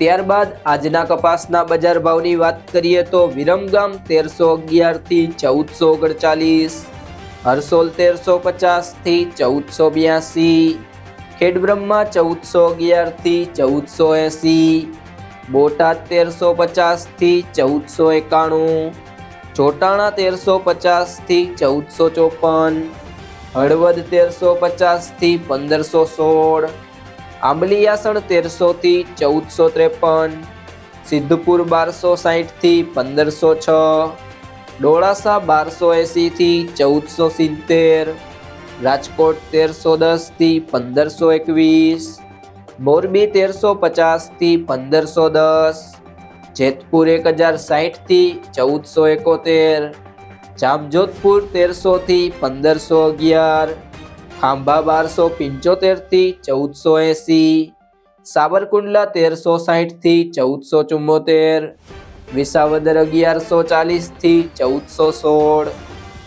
ત્યારબાદ આજના કપાસના બજાર ભાવની વાત કરીએ તો વિરમગામ તેરસો અગિયારથી ચૌદસો ઓગણચાલીસ, હરસોલ તેરસો પચાસથી ચૌદસો બ્યાસી, ખેડબ્રહ્મા ચૌદસો અગિયારથી ચૌદસો એંસી, બોટાદ તેરસો પચાસથી ચૌદસો એકાણું, ચોટાણા તેરસો પચાસથી ચૌદસો ચોપન, હળવદ તેરસો પચાસથી પંદરસો સોળ આંબલીયાસણ તેરસોથી ચૌદસો ત્રેપન, સિદ્ધપુર બારસો સાહીઠથી પંદરસો છ, ડોળાસા બારસો એંસીથી ચૌદસો સિત્તેર, રાજકોટ તેરસો દસથી પંદરસો એકવીસ, મોરબી તેરસો પચાસથી પંદરસો દસ, જેતપુર એક હજાર સાહીઠથી ચૌદસો એકોતેર, જામજોધપુર તેરસોથી પંદરસો અગિયાર ખાંભા બારસો પંચોતેરથી ચૌદસો એંસી સાબરકુંડલા તેરસો સાહીઠથી ચૌદસો ચુમ્મોતેર વિસાવદર અગિયારસો ચાલીસથી ચૌદસો સોળ,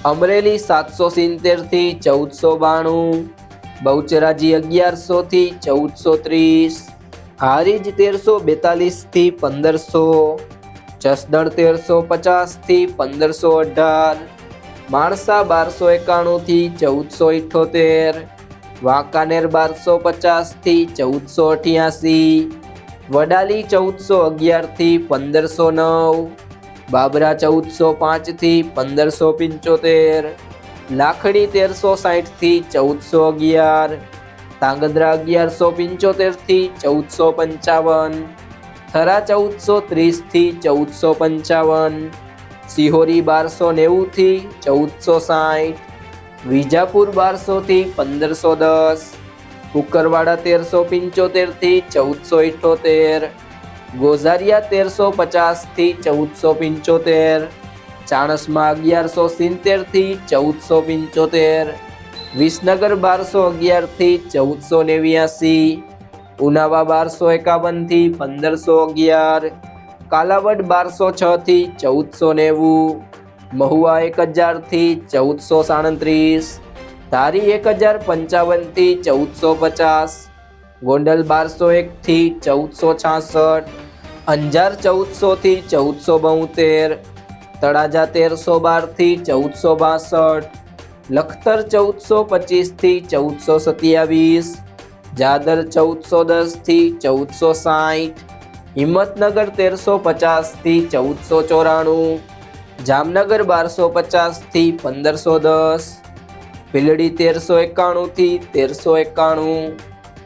અમરેલી સાતસો સિત્તેરથી ચૌદસો બાણું, બહુચરાજી અગિયારસોથી ચૌદસો ત્રીસ, હારીજ તેરસો બેતાલીસથી પંદરસો, જસદણ તેરસો પચાસથી પંદરસો અઢાર માણસા બારસો એકાણુંથી ચૌદસો ઇઠ્ઠોતેર વાંકાનેર બારસો પચાસથી ચૌદસો અઠ્યાસી, વડાલી ચૌદસો અગિયારથી પંદરસો નવ, બાબરા ચૌદસો પાંચથી પંદરસો પંચોતેર, લાખડી તેરસો સાહીઠથી ચૌદસો અગિયાર તાંગધ્રા અગિયારસો પંચોતેરથી ચૌદસો પંચાવન, થરા ચૌદસો ત્રીસથી ચૌદસો પંચાવન સિહોરી બારસો નેવુંથી ચૌદસો સાઠ, વિજાપુર બારસોથી પંદરસો દસ, કુકરવાડા તેરસો પંચોતેરથી ચૌદસો ઇઠ્ઠોતેર ગોઝારિયા તેરસો પચાસથી ચૌદસો પંચોતેર, ચાણસમાં અગિયારસો સિત્તેરથી ચૌદસો પંચોતેર, વિસનગર બારસો અગિયારથી ચૌદસો નેવ્યાસી, ઉનાવા બારસો એકાવનથી પંદરસો અગિયાર કાલાવડ બારસો છથી ચૌદસો નેવું, મહુવા એક હજારથી ચૌદસો સાડત્રીસ, ધારી એક હજાર પંચાવનથી ચૌદસો પચાસ, ગોંડલ બારસો એકથી ચૌદસો છાસઠ, અંજાર ચૌદસોથી ચૌદસો બોતેર, તળાજા તેરસો બારથી ચૌદસો બાસઠ, લખતર ચૌદસો પચીસથી ચૌદસો સત્યાવીસ જાદર ચૌદસો દસથી ચૌદસો સાઠ હિંમતનગર તેરસો પચાસથી ચૌદસો ચોરાણું, જામનગર બારસો પચાસથી પંદરસો દસ ભીલડી તેરસો એકાણુંથી તેરસો એકાણું,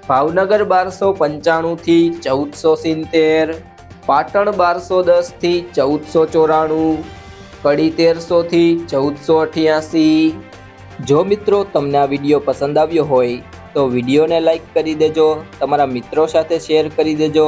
ભાવનગર બારસો પંચાણુંથી ચૌદસો સિત્તેર, પાટણ બારસો દસથી ચૌદસો ચોરાણું, કડી તેરસોથી ચૌદસો અઠ્યાસી. જો મિત્રો તમને આ વીડિયો પસંદ આવ્યો હોય તો વિડીયોને લાઈક કરી દેજો, તમારા મિત્રો સાથે શેર કરી દેજો